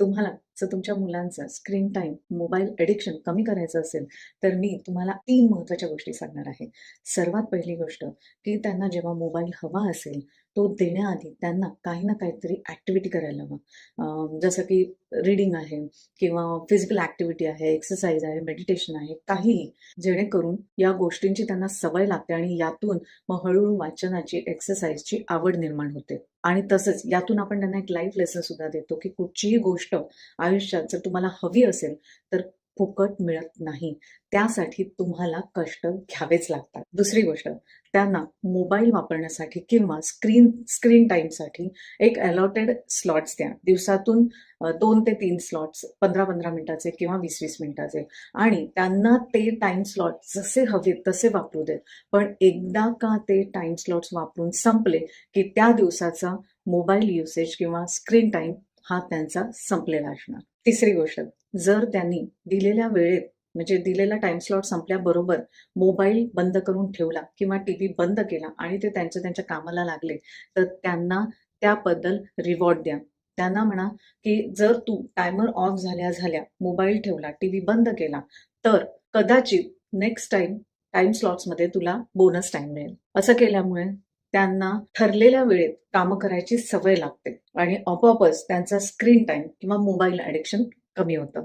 तुम्हाला जर तुमच्या मुलांचा स्क्रीन टाईम मोबाईल एडिक्शन कमी करायचं असेल तर मी तुम्हाला तीन महत्त्वाच्या गोष्टी सांगणार आहे. सर्वात पहिली गोष्ट की त्यांना जेव्हा मोबाईल हवा असेल तो देण्याआधी त्यांना काही ना काहीतरी ॲक्टिव्हिटी करायला हवं. जसं की रीडिंग आहे किंवा फिजिकल ॲक्टिव्हिटी आहे एक्सरसाइज आहे मेडिटेशन आहे काहीही जेणेकरून या गोष्टींची त्यांना सवय लागते आणि यातून मग हळूहळू वाचनाची एक्सरसाइजची आवड निर्माण होते. आणि तसंच यातून आपण त्यांना एक लाईफ लेसन सुद्धा देतो की कुठचीही गोष्ट आयुष्यात जर तुम्हाला हवी असेल तर फुकट मिळत नाही. त्यासाठी तुम्हाला कष्ट घ्यावेच लागतात. दुसरी गोष्ट त्यांना मोबाईल वापरण्यासाठी किंवा स्क्रीन स्क्रीन टाईमसाठी एक अलॉटेड स्लॉट्स द्या. दिवसातून दोन ते तीन स्लॉट्स पंधरा पंधरा मिनिटाचे किंवा वीस वीस मिनिटाचे. आणि त्यांना ते टाईम स्लॉट जसे हवेत तसे वापरू देत. पण एकदा का ते टाईम स्लॉट्स वापरून संपले की त्या दिवसाचा मोबाईल युसेज किंवा स्क्रीन टाईम हा त्यांचा संपलेला असणार. तिसरी गोष्ट जर त्यांनी दिलेल्या वेळेत म्हणजे दिलेला टाइम स्लॉट संपल्याबरोबर मोबाईल बंद करून ठेवला किंवा टी व्ही बंद केला आणि ते त्यांच्या त्यांच्या कामाला लागले तर त्यांना त्याबद्दल रिवॉर्ड द्या. त्यांना म्हणा की जर तू टायमर ऑफ झाल्या झाल्या मोबाईल ठेवला टी व्ही बंद केला तर कदाचित नेक्स्ट टाइम टाइम स्लॉट्समध्ये तुला बोनस टाइम मिळेल. असं केल्यामुळे त्यांना ठरलेल्या वेळेत कामं करायची सवय लागते आणि आपोआपच त्यांचा स्क्रीन टाइम किंवा मोबाईल ॲडिक्शन कमी होतं.